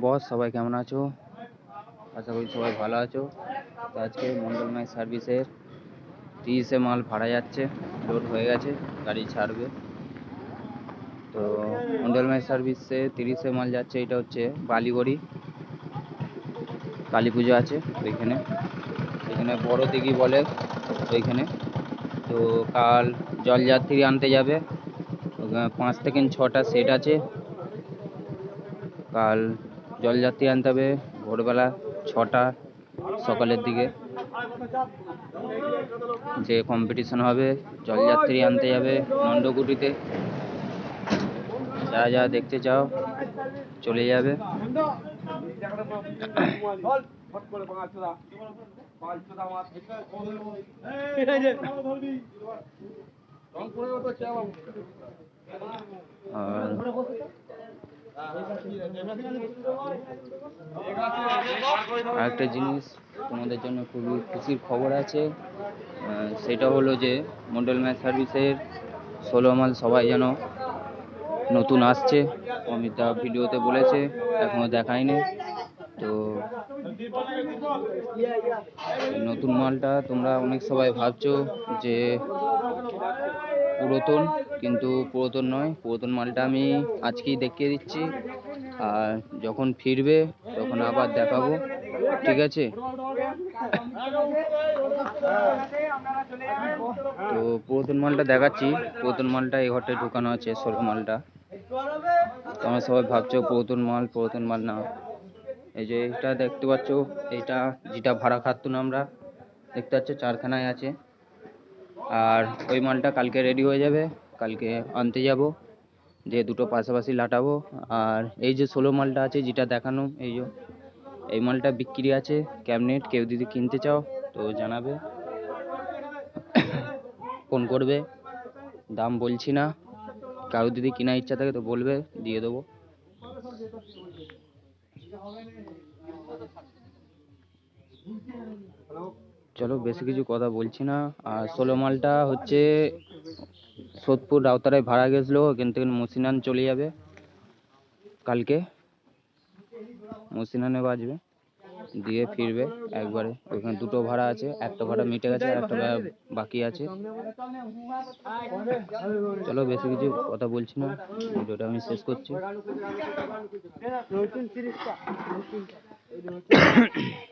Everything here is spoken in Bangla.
বস, সবাই কেমন আছো? আশা করি সবাই ভালো আছো। তো আজকে মন্ডল মাই সার্ভিসের তিরিশে মাল ভাড়া যাচ্ছে লোড হয়ে গেছে, গাড়ি ছাড়বে। তো মন্ডল মাই সার্ভিসে তিরিশে মাল যাচ্ছে, এটা হচ্ছে বালিগড়ি কালী পুজো আছে ওইখানে। এখানে বড় দিঘি বলে ওইখানে। তো কাল জলযাত্রী আনতে যাবে। পাঁচ থেকে ছটা সেট আছে। কাল জলযাত্রী আনতে হবে ভোরবেলা ছটা, সকালের দিকে। যে কম্পিটিশন হবে, জলযাত্রী আনতে যাবে নন্দকুটিতে। যা যা দেখতে চাও, চলে যাবে। আর আরেকটা জিনিস তোমাদের জন্য খুবই খুশির খবর আছে সেটা হলো যে মন্ডল ম্যাচ সার্ভিসের ষোলো মাল সবাই যেন নতুন আসছে, অমিতা ভিডিওতে বলেছে, এখনও দেখায়নি তো নতুন মালটা তোমরা অনেক সবাই ভাবছ যে পুরাতন, কিন্তু পুরাতন নয়। পুরাতন মালটা আমি আজকেই দেখিয়ে দিচ্ছি। আর যখন ফিরবে, তখন আবার দেখাবো। ঠিক আছে? তো পুরাতন মালটা দেখাচ্ছি। পুরাতন মালটা এই ঘরটায় ঢুকানো আছে, ষোলো মালটা। তোমরা সবাই ভাবছ পুরাতন মাল পুরাতন মাল না। এই যে এটা দেখতে পাচ্ছ, এটা যেটা ভাড়া খাটতো না আমরা, দেখতে পাচ্ছ, চারখানায় আছে। আর ওই মালটা কালকে রেডি হয়ে যাবে। কালকে আনতে যাব। যে দুটো পাশাপাশি লাটাবো। আর এই যে ষোলো মালটা আছে যেটা দেখানো, এই যে, এই মালটা বিক্রি আছে ক্যাবিনেট কেউ যদি কিনতে চাও তো জানাবে। ফোন করবে। দাম বলছি না। কারও যদি কেনার ইচ্ছা থাকে তো বলবে, দিয়ে দেবো। চলো বেশি কিছু কথা বলছি না। আর ষোলো মালটা হচ্ছে সোদপুর রাউতারায় ভাড়া গেছিল ওখান থেকে মুসিনান চলে যাবে। কালকে মুসিনানে বাজবে দিয়ে ফিরবে একবারে। ওইখানে দুটো ভাড়া আছে একটা ভাড়া মিটে গেছে আর একটা ভাড়া বাকি আছে। চলো বেশি কিছু কথা বলছি না ভিডিওটা আমি শেষ করছি।